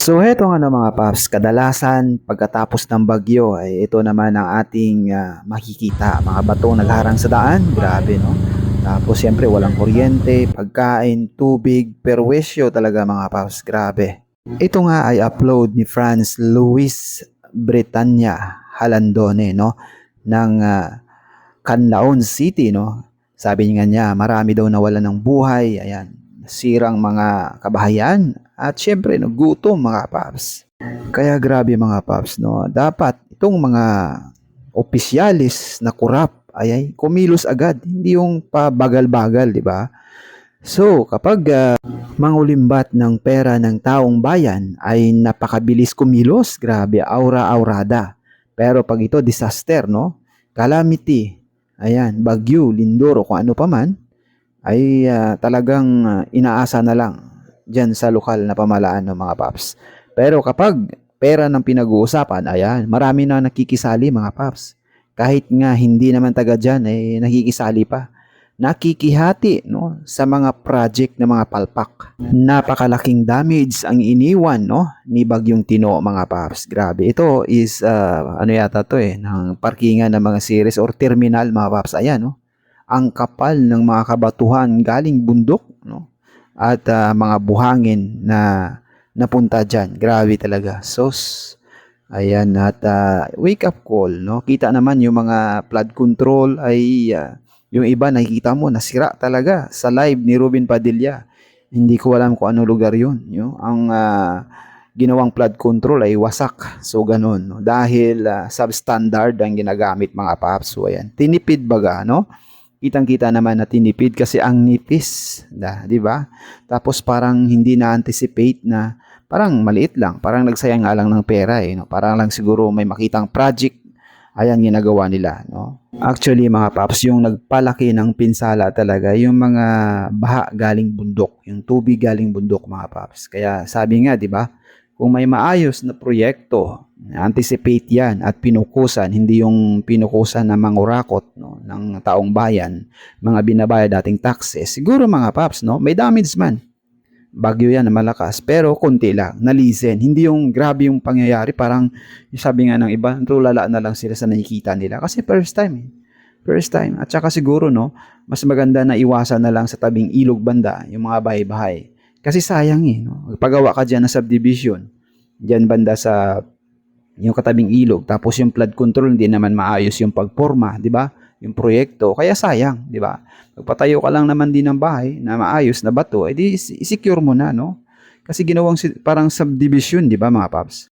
So heto nga na mga paps, kadalasan pagkatapos ng bagyo ay ito naman ang ating ah, makikita, mga batong nagharang sa daan, grabe no. Tapos siyempre walang kuryente, pagkain, tubig, perwisyo talaga mga paps, grabe. Ito nga ay upload ni Franz Luis Bretanya Halandone no ng ah, Canlaon City no. Sabi niya niya, marami daw nawalan ng buhay, ayan, sirang mga kabahayan at syempre no, gutom mga paps. Kaya grabe mga paps no. Dapat itong mga opisyalis na kurap ay, ay kumilos agad, hindi yung pabagal-bagal, di ba? So, kapag ah, mangulimbat ng pera ng taong bayan ay napakabilis kumilos, grabe, aura-aurada. Pero pag ito disaster, no? Calamity, ayan, bagyo, lindoro, kung ano pa man, ay ah, talagang ah, inaasa na lang dyan sa lokal na pamalaan ng mga paps. Pero kapag pera ng pinag-uusapan, ayan, marami na nakikisali mga paps. Kahit nga hindi naman taga dyan, eh, nakikisali pa. Nakikihati no, sa mga project ng mga palpak. Napakalaking damage ang iniwan no, ni Bagyong Tino mga paps. Grabe. Ito is, ah, ano yata to eh, ng parkingan ng mga series or terminal mga paps. Ayan no ang kapal ng mga kabatuhan galing bundok no? At ah, mga buhangin na napunta diyan grabe talaga sos ayan at ah, wake up call no? Kita naman yung mga flood control ay ah, yung iba nakikita mo nasira talaga sa live ni Ruben Padilla. Hindi ko alam kung ano lugar yun no? ang ah, ginawang flood control ay wasak. So ganun no? dahil ah, substandard ang ginagamit mga paps. So ayan tinipid baga no kitang-kita naman na tinipid kasi ang nipis, da, 'di ba? Tapos parang hindi na-anticipate na parang maliit lang, parang nagsayang nga lang ng pera eh, no? Parang lang siguro may makitang project ayan ginagawa nila, no? Actually mga paps, yung nagpalaki ng pinsala talaga, yung mga baha galing bundok, yung tubig galing bundok mga paps. Kaya sabi nga, 'di ba? Kung may maayos na proyekto, anticipate yan at pinukusan, hindi yung pinukusan ng mga urakot no, ng taong bayan, mga binabayad dating taxes. Siguro mga paps, no, may damage man. Bagyo yan na malakas, pero konti lang, nalisen. Hindi yung grabe yung pangyayari, parang sabi nga ng iba, tulala na lang sila sa nakikita nila. Kasi first time eh. First time. At saka siguro, no, mas maganda na iwasan na lang sa tabing ilog banda, yung mga bahay-bahay. Kasi sayang eh, no? Pagawa ka dyan ng subdivision, dyan banda sa yung katabing ilog, tapos yung flood control hindi naman maayos yung pagporma, di ba? Yung proyekto, kaya sayang, di ba? Magpatayo ka lang naman din ng bahay na maayos na bato, edi i-secure mo na, no? Kasi ginawang parang subdivision, di ba mga paps?